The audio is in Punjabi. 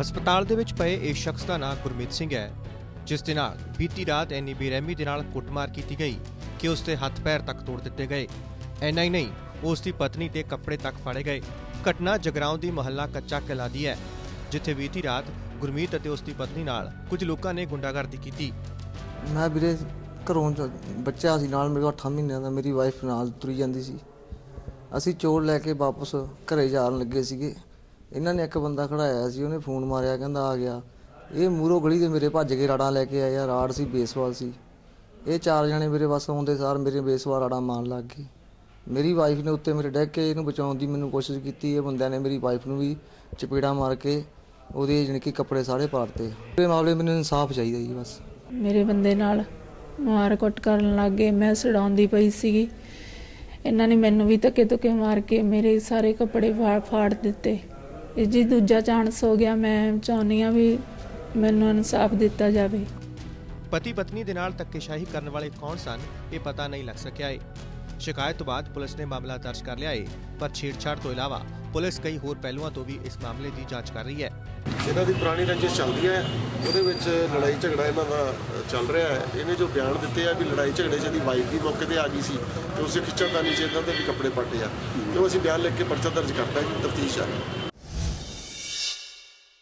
ਹਸਪਤਾਲ ਦੇ ਵਿੱਚ ਪਏ ਇਸ ਸ਼ਖਸ ਦਾ ਨਾਮ ਗੁਰਮੀਤ ਸਿੰਘ ਹੈ, ਜਿਸ ਦੇ ਨਾਲ ਬੀਤੀ ਰਾਤ ਇੰਨੀ ਬੇਰਹਿਮੀ ਦੇ ਨਾਲ ਕੁੱਟਮਾਰ ਕੀਤੀ ਗਈ ਕਿ ਉਸ ਦੇ ਹੱਥ ਪੈਰ ਤੱਕ ਤੋੜ ਦਿੱਤੇ ਗਏ। ਐਨਾ ਹੀ ਨਹੀਂ, ਉਸ ਦੀ ਪਤਨੀ ਤੇ ਕੱਪੜੇ ਤੱਕ ਫੜੇ ਗਏ। ਘਟਨਾ ਜਗਰਾਉਂ ਦੀ ਮਹੱਲਾ ਕੱਚਾ ਕਿਲਾ ਦੀ ਹੈ, ਜਿੱਥੇ ਬੀਤੀ ਰਾਤ ਗੁਰਮੀਤ ਅਤੇ ਉਸ ਦੀ ਪਤਨੀ ਨਾਲ ਕੁਝ ਲੋਕਾਂ ਨੇ ਗੁੰਡਾਗਰਦੀ ਕੀਤੀ। ਮੈਂ ਵੀਰੇ ਘਰੋਂ ਚ- ਬੱਚਾ ਸੀ ਨਾਲ, ਮੇਰੇ 8 ਮਹੀਨਿਆਂ ਦਾ, ਮੇਰੀ ਵਾਈਫ ਨਾਲ ਤੁਰੀ ਜਾਂਦੀ ਸੀ। ਅਸੀਂ ਚੋਰ ਲੈ ਕੇ ਵਾਪਸ ਘਰੇ ਜਾਣ ਲੱਗੇ ਸੀਗੇ। ਇਹਨਾਂ ਨੇ ਇੱਕ ਬੰਦਾ ਖੜਾਇਆ ਸੀ, ਉਹਨੇ ਫੋਨ ਮਾਰਿਆ, ਕਹਿੰਦਾ ਆ ਗਿਆ। ਇਹ ਮੂਰੋ ਗਲੀ ਦੇ ਮੇਰੇ ਭੱਜ ਕੇ ਰਾੜਾਂ ਲੈ ਕੇ ਆਇਆ, ਰਾੜ ਸੀ ਬੇਸਵਾਲ ਸੀ। ਇਹ ਚਾਰ ਜਣੇ ਮੇਰੇ ਬਸ ਆਉਂਦੇ ਸਾਰ ਮੇਰੇ ਬੇਸਵਾਲ ਰਾੜਾਂ ਮਾਰਨ ਲੱਗ ਗਏ। ਮੇਰੀ ਵਾਈਫ ਨੇ ਉੱਤੇ ਮੇਰੇ ਡੈਕ ਕੇ ਇਹਨੂੰ ਬਚਾਉਣ ਦੀ ਮੈਨੂੰ ਕੋਸ਼ਿਸ਼ ਕੀਤੀ, ਇਹ ਬੰਦਿਆਂ ਨੇ ਮੇਰੀ ਵਾਈਫ ਨੂੰ ਵੀ ਚਪੇੜਾ ਮਾਰ ਕੇ ਉਹਦੇ ਜਾਣੀ ਕਿ ਕੱਪੜੇ ਸਾਰੇ ਪਾੜਤੇ। ਇਹ ਮਾਮਲੇ ਮੈਨੂੰ ਇਨਸਾਫ ਚਾਹੀਦਾ ਜੀ ਬਸ। ਮੇਰੇ ਬੰਦੇ ਨਾਲ ਮਾਰ ਕੁੱਟ ਕਰਨ ਲੱਗ ਗਏ, ਮੈਂ ਸੜਾਉਂਦੀ ਪਈ ਸੀਗੀ। ਇਹਨਾਂ ਨੇ ਮੈਨੂੰ ਵੀ ਧੱਕੇ ਧੁੱਕੇ ਮਾਰ ਕੇ ਮੇਰੇ ਸਾਰੇ ਕੱਪੜੇ ਫਾੜ ਫਾੜ ਦਿੱਤੇ। ਜੀ ਦੂਜਾ ਚਾਂਸ ਹੋ ਗਿਆ ਮੈਂ ਚਾਹੁੰਦੀ ਹਾਂ ਵੀ ਮੈਨੂੰ ਇਨਸਾਫ ਦਿੱਤਾ ਜਾਵੇ। ਪਤੀ ਪਤਨੀ ਦੇ ਨਾਲ ਧੱਕੇਸ਼ਾਹੀ ਕਰਨ ਵਾਲੇ ਕੌਣ ਸਨ ਇਹ ਪਤਾ ਨਹੀਂ ਲੱਗ ਸਕਿਆ ਏ। ਸ਼ਿਕਾਇਤ ਤੋਂ ਬਾਅਦ ਪੁਲਿਸ ਨੇ ਮਾਮਲਾ ਦਰਜ ਕਰ ਲਿਆ ਏ ਪਰ ਛੇੜਛਾੜ ਤੋਂ ਇਲਾਵਾ ਪੁਲਿਸ ਕਈ ਹੋਰ ਪਹਿਲੂਆਂ ਤੋਂ ਵੀ ਇਸ ਮਾਮਲੇ ਦੀ ਜਾਂਚ ਕਰ ਰਹੀ ਹੈ। ਇਹਨਾਂ ਦੀ ਪੁਰਾਣੀ ਰੰਜਿਸ਼ ਚੱਲਦੀ ਹੈ ਉਹਦੇ ਵਿੱਚ ਲੜਾਈ ਝਗੜਾ ਇਹਨਾਂ ਦਾ ਚੱਲ ਰਿਹਾ ਹੈ। ਇਹਨੇ ਜੋ ਬਿਆਨ ਦਿੱਤੇ ਆ ਵੀ ਲੜਾਈ ਝਗੜੇ 'ਚ ਇਹਦੀ ਵਾਈਫ ਵੀ ਮੌਕੇ ਤੇ ਆ ਗਈ ਸੀ ਤੇ ਉਸੇ ਖਿੱਚਣ ਦਾ ਨੀਚੇ ਇਹਨਾਂ ਦੇ ਵੀ ਕੱਪੜੇ ਪਾਟੇ ਆ। ਤੇ ਉਹ ਅਸੀਂ ਬਿਆਨ ਲਿਖ ਕੇ ਪਰਚਾ ਦਰਜ ਕਰਤਾ ਹੈ ਤਫਤੀਸ਼ ਆ।